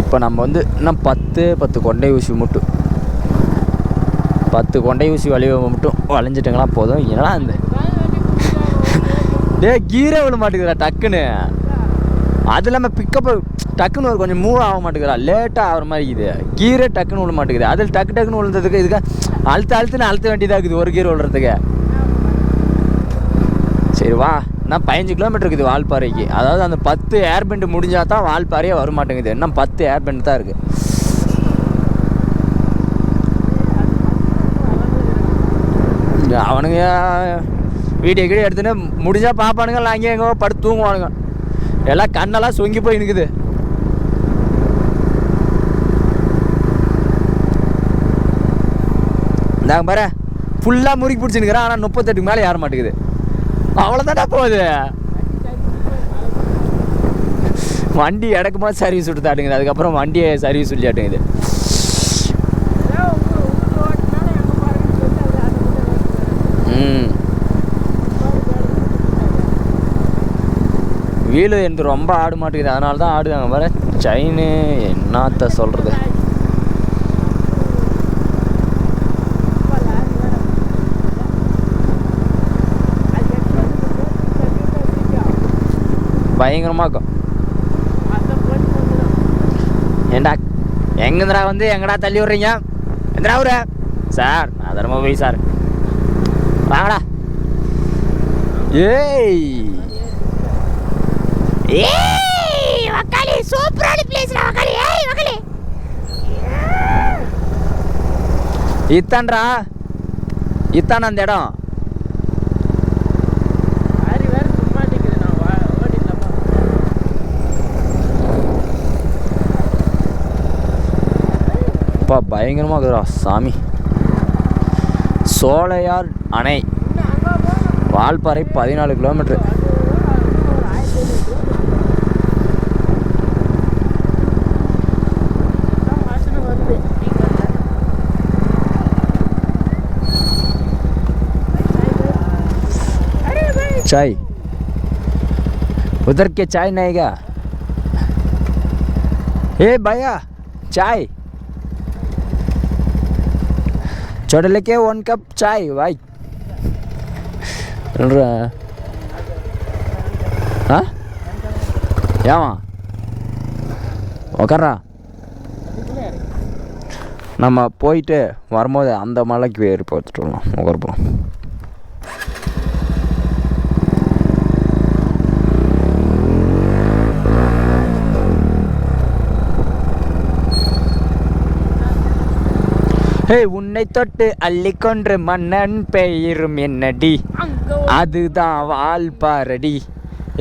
இப்போ நம்ம வந்து இன்னும் பத்து பத்து கொண்டை ஊசி மட்டும் பத்து கொண்டை ஊசி வலிவை மட்டும் வளைஞ்சிட்டுங்களா போதும். ஏன்னா அந்த டே கீரே விட மாட்டேங்குதுடா டக்குன்னு. அது இல்லாமல் பிக்கப் டக்குன்னு ஒரு கொஞ்சம் மூவ் ஆக மாட்டேங்குதா லேட்டாக ஆகிற மாதிரி இருக்குது. கீரே டக்குன்னு விட மாட்டேங்குது. அதில் டக்கு டக்குன்னு விழுந்ததுக்கு இதுக்கு அழுத்த அழுத்துன்னு அழுத்த வேண்டியதாக இருக்குது ஒரு கீர் விழுறதுக்கு. சரி வா. நான் பதினஞ்சு கிலோமீட்டர் இருக்குது வால்பாறைக்கு. அதாவது அந்த பத்து ஏர் பெண்டு முடிஞ்சால் தான் வால்பாறையே வர மாட்டேங்குது இன்னும் பத்து ஏர் பெண்ட் தான் இருக்குது அவனுங்க வீடியோ கீடியோ எடுத்துன்னு முடிஞ்சால் பார்ப்பானுங்க இல்லை அங்கேயும் எங்கே படுத்து தூங்குவானுங்க. எல்லாம் கண்ணெல்லாம் சொங்கி போய் நிற்குது இந்தாங்க பாரு. ஃபுல்லாக முறுக்கி பிடிச்சிருக்கிறான் ஆனால் முப்பத்தெட்டுக்கு மேலே ஏற மாட்டேங்குது. அவ்வளோதானே போகுது. வண்டி இடக்கும்போது சர்வீஸ் விட்டுதாட்டுங்குது. அதுக்கப்புறம் வண்டியை சர்வீஸ் சொல்லியாட்டுங்குது. வீலு எனக்கு ரொம்ப ஆடு மாட்டேங்குது அதனால தான் ஆடுதாங்க பாரு. செயின் என்னத்த சொல்கிறது பயங்கரமாக இருக்கும். ஏண்டா? எங்கேருந்துடா வந்து எங்கடா தள்ளி விட்றீங்க? எந்தடா ஊரு? சார் நான் தருமபுரி சார். வாங்கடா. ஏய். ஏய் வக்காலி சூப்பரான பிளேஸ்டா வக்காலி ஏய் வக்காலி இத்தான அந்த இடம் லாரி வேற சும்மா நிக்குது நான் வா- ஓடிடலாமா அப்பா பயங்கரமாக இருக்குதுடா சாமி சோலையார் அணை வால்பாறை பதினாலு கிலோமீட்ரு வாசனை வருது चाय उधर के चाय नहीं क्या ए भैया चाय চটলেকে ওয়ান কাপ চাই ஆ ஏமா ఒకరా நம்ம போயிட்டு வரும்போது அந்த மலைக்கு ஏறி பார்த்துட்டு வரலாம். நுகர்புறம். ஹே உன்னை தொட்டு அள்ளிக்கொன்று மன்னன் பெயரும் என்னடி? அதுதான் வால்பாரடி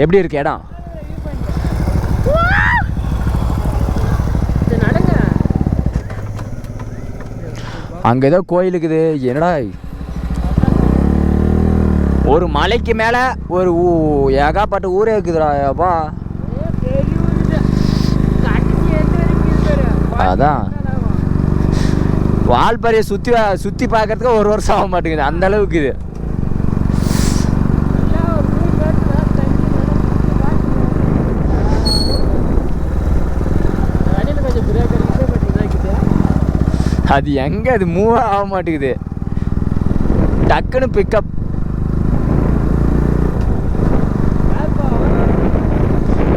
எப்படி இருக்கு இடம்? அங்கே ஏதோ கோயில் இருக்குது. என்னடா ஒரு மலைக்கு மேலே ஒரு ஊ ஏகாப்பட்ட ஊரே இருக்குதுடா அப்பா. அதான். வால்பாறையை சுற்றி சுற்றி பார்க்கறதுக்கு ஒரு வருஷம் ஆக மாட்டேங்குது. அந்த அளவுக்கு இது. அது எங்கே? அது மூவ் ஆக மாட்டேங்குது. டக்குன்னு பிக்கப்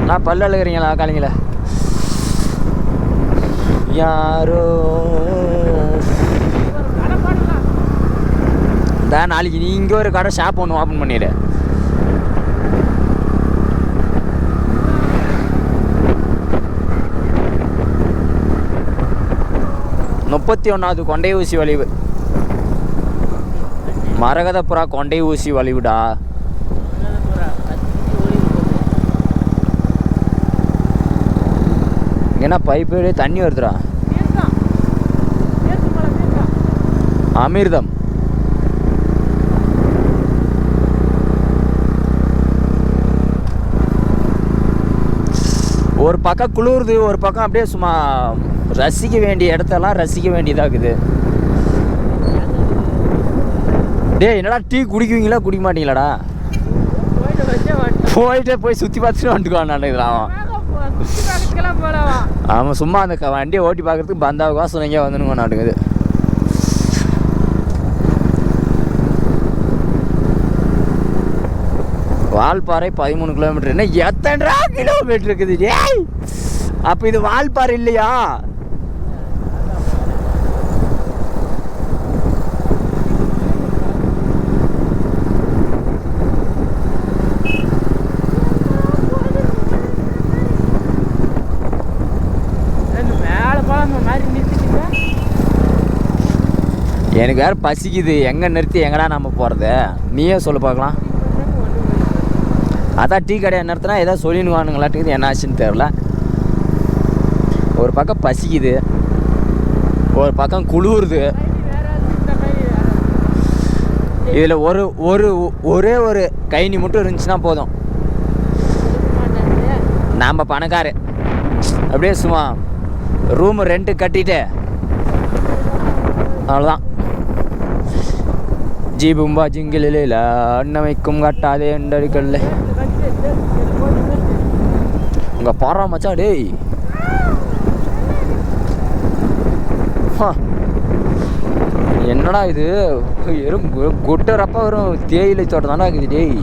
நான் பல்லு அழுகிறீங்களா? காலிங்களா யாரோ தான் நாளைக்கு நீ இங்கே ஒரு கடை ஷாப் ஒன்று ஓப்பன் பண்ணிடு. முப்பத்தி ஒன்றாவது கொண்டை ஊசி வளைவு மரகதப்புறா கொண்டை ஊசி வளைவுடா என்ன பைப்பு தண்ணி வருதுடா. அமிர்தம். ஒரு பக்கம் குளிருது ஒரு பக்கம் அப்படியே சும்மா ரசிக்க வேண்டிய இடத்தெல்லாம் ரசிக்க வேண்டியதாகுது. டேய் என்னடா டீ குடிக்குவீங்களா குடிக்க மாட்டீங்களாடா? போயிட்டு போய் சுற்றி பார்த்துட்டு அவன். பார்க்கறதுக்கெல்லாம் போலவா அவன் சும்மா அந்த வண்டியை ஓட்டி பார்க்கறதுக்கு பந்தாவுக்கா சுனைங்க வந்துனுங்க நாட்டுக்குது வால்பாறை பதிமூணு கிலோமீட்டர். என்ன எத்தனை கிலோமீட்டர் இருக்குது ஏய்! அப்போ இது வால்பாறை இல்லையா? எனக்கு வேற பசிக்குது. எங்கே நிறுத்தி எங்கடா நம்ம போகிறது நீயே சொல்லு பார்க்கலாம். அதான் டீ கடையை நிறுத்தினா ஏதோ சொல்லிடுவானுங்களாட்டுக்குது என்ன ஆச்சுன்னு தெரில ஒரு பக்கம் பசிக்குது. ஒரு பக்கம் குளிருது. இதில் ஒரு ஒரு ஒரே ஒரு கைனி மட்டும் இருந்துச்சுன்னா போதும். நாம் பணக்காரு. அப்படியே சும்மா ரூம் ரெண்ட்டு கட்டிட்டு அவ்வளோதான் ஜீபும்பா ஜிங்கிலில அண்ணமைக்கும் கட்டாதே என்றடிக்கல்ல. அங்கே பாரா மச்சா டேய். ஹா. என்னடா இது? எறும் கொட்டுறப்ப வரும் தேயிலை தோட்டம் தானே இருக்குது டேய்.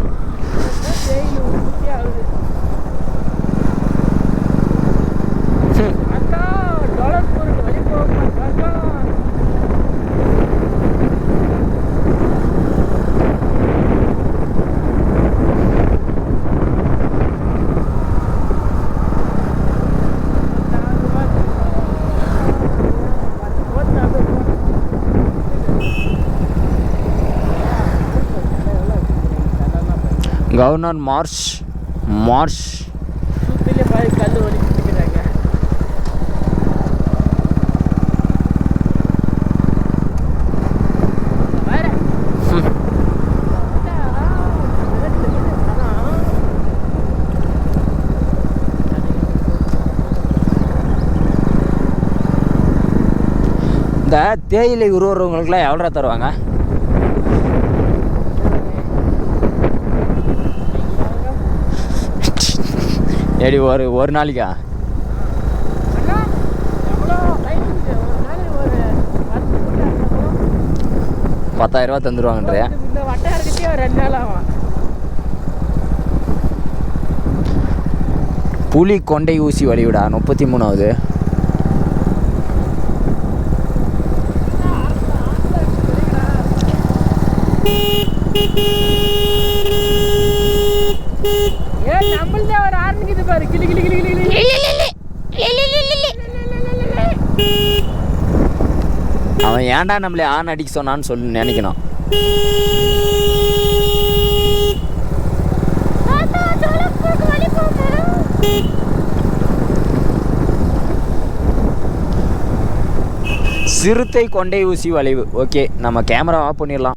Governor Marsh Marsh. இந்த தேயிலை உருவுறவங்களுக்குலாம் எவ்வளோ தருவாங்க? ஏடி ஒரு ஒரு நாளைக்கா அண்ணா, எவ்வளோ டைம் இருக்கு? ஒரு நாளைக்கு ஒரு பத்து மூட்டை அரைக்கணும். பத்தாயிரம் ரூபா தந்துடுவாங்கன்றியா புலி கொண்டை ஊசி வழிவிடா முப்பத்தி மூணாவது ஆரம்பிக்குது பாரு கிளி கிளி கிளி கிளி கிளி. அவன் ஏன்டா நம்மளை ஆண் அடிக்க சொன்னான்னு சொல்லி நினைக்கணும். சிறுத்தை கொண்டை ஊசி வளைவு. ஓகே நம்ம கேமரா ஆஃப் பண்ணிடலாம்.